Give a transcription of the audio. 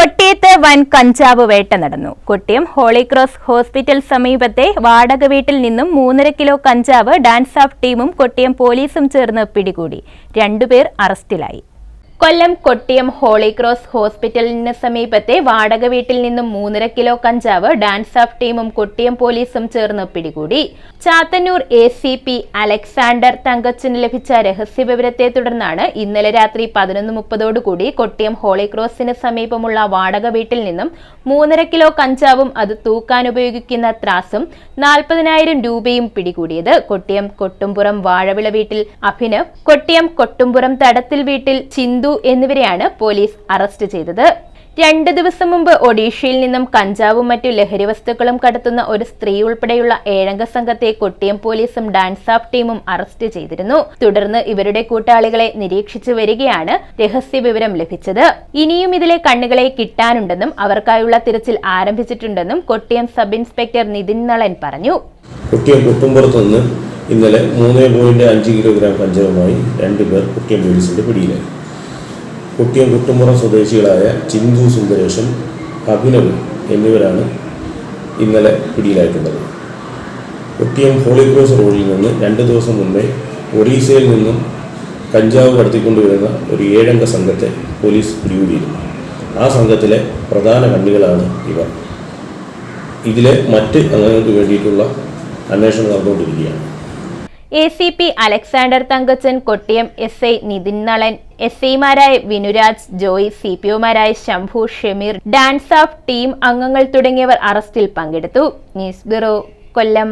കൊട്ടിയത്ത് വൻ കഞ്ചാവ് വേട്ട നടന്നു. കൊട്ടിയം ഹോളി ക്രോസ് ഹോസ്പിറ്റൽ സമീപത്തെ വാടക വീട്ടിൽ നിന്നും മൂന്നര കിലോ കഞ്ചാവ് ഡാൻസ് ഓഫ് ടീമും കൊട്ടിയം പോലീസും ചേർന്ന് പിടികൂടി. രണ്ടുപേർ അറസ്റ്റിലായി. കൊല്ലം കൊട്ടിയം ഹോളി ക്രോസ് ഹോസ്പിറ്റലിന് സമീപത്തെ വാടക വീട്ടിൽ നിന്നും മൂന്നര കിലോ കഞ്ചാവ് ഡാൻസ് ഓഫ് ടീമും കൊട്ടിയം പോലീസും ചേർന്ന് പിടികൂടി. Chathannoor A C P Alexander Thankachan ലഭിച്ച രഹസ്യ വിവരത്തെ തുടർന്നാണ് ഇന്നലെ രാത്രി പതിനൊന്ന് മുപ്പതോടുകൂടി കൊട്ടിയം ഹോളി ക്രോസിന് സമീപമുള്ള വാടക വീട്ടിൽ നിന്നും മൂന്നര കിലോ കഞ്ചാവും അത് തൂക്കാൻ ഉപയോഗിക്കുന്ന ത്രാസും നാൽപ്പതിനായിരം രൂപയും പിടികൂടിയത്. കൊട്ടിയം കൊട്ടുംപുറം വാഴവിള വീട്ടിൽ അഭിനവ് കൊട്ടിയം കൊട്ടുംപുറം തടത്തിൽ വീട്ടിൽ ചിന്തു എന്നിവരെയാണ് പോലീസ് അറസ്റ്റ് ചെയ്തത്. രണ്ട് ദിവസം മുമ്പ് ഒഡീഷയിൽ നിന്നും കഞ്ചാവും മറ്റു ലഹരി വസ്തുക്കളും കടത്തുന്ന ഒരു സ്ത്രീ ഉൾപ്പെടെയുള്ള ഏഴംഗ സംഘത്തെ കൊട്ടിയം പോലീസും ഡാൻസ് ആഫ് ടീമും അറസ്റ്റ് ചെയ്തിരുന്നു. തുടർന്ന് ഇവരുടെ കൂട്ടാളികളെ നിരീക്ഷിച്ചു വരികയാണ് രഹസ്യ വിവരം ലഭിച്ചത്. ഇനിയും ഇതിലെ കണ്ണുകളെ കിട്ടാനുണ്ടെന്നും അവർക്കായുള്ള തിരച്ചിൽ ആരംഭിച്ചിട്ടുണ്ടെന്നും കൊട്ടിയം സബ് ഇൻസ്പെക്ടർ നിതിൻ നളൻ പറഞ്ഞു. കൊട്ടിയം ഇന്നലെ മൂന്ന് പോയിന്റ് അഞ്ച് കിലോഗ്രാം കഞ്ചാവുമായി രണ്ടുപേർ കുട്ടിയം പോലീസിന്റെ പിടിയിലായി. കുട്ടിയം കുട്ടുമുറം സ്വദേശികളായ ചിന്തു സുന്ദരേഷൻ അഭിനവ് എന്നിവരാണ് ഇന്നലെ പിടിയിലായിട്ടുള്ളത്. കുട്ടിയം ഹോളി ക്രോസ് റോഡിൽ നിന്ന് രണ്ട് ദിവസം മുമ്പേ ഒറീസയിൽ നിന്നും കഞ്ചാവ് കടത്തിക്കൊണ്ടുവരുന്ന ഒരു ഏഴംഗ സംഘത്തെ പോലീസ് പിടികൂടിയിരുന്നു. ആ സംഘത്തിലെ പ്രധാന കണ്ണികളാണ് ഇവർ. ഇതിലെ മറ്റ് അംഗങ്ങൾക്ക് വേണ്ടിയിട്ടുള്ള അന്വേഷണം നടന്നുകൊണ്ടിരിക്കുകയാണ്. A C P Alexander Thankachan Kottiyam S I Nithin Nalan S ഐമാരായ വിനുരാജ് ജോയ് സി പി ഒമാരായ Shambhu Shameer DANSAF team അംഗങ്ങൾ തുടങ്ങിയവർ അറസ്റ്റിൽ പങ്കെടുത്തു. News bureau Kollam.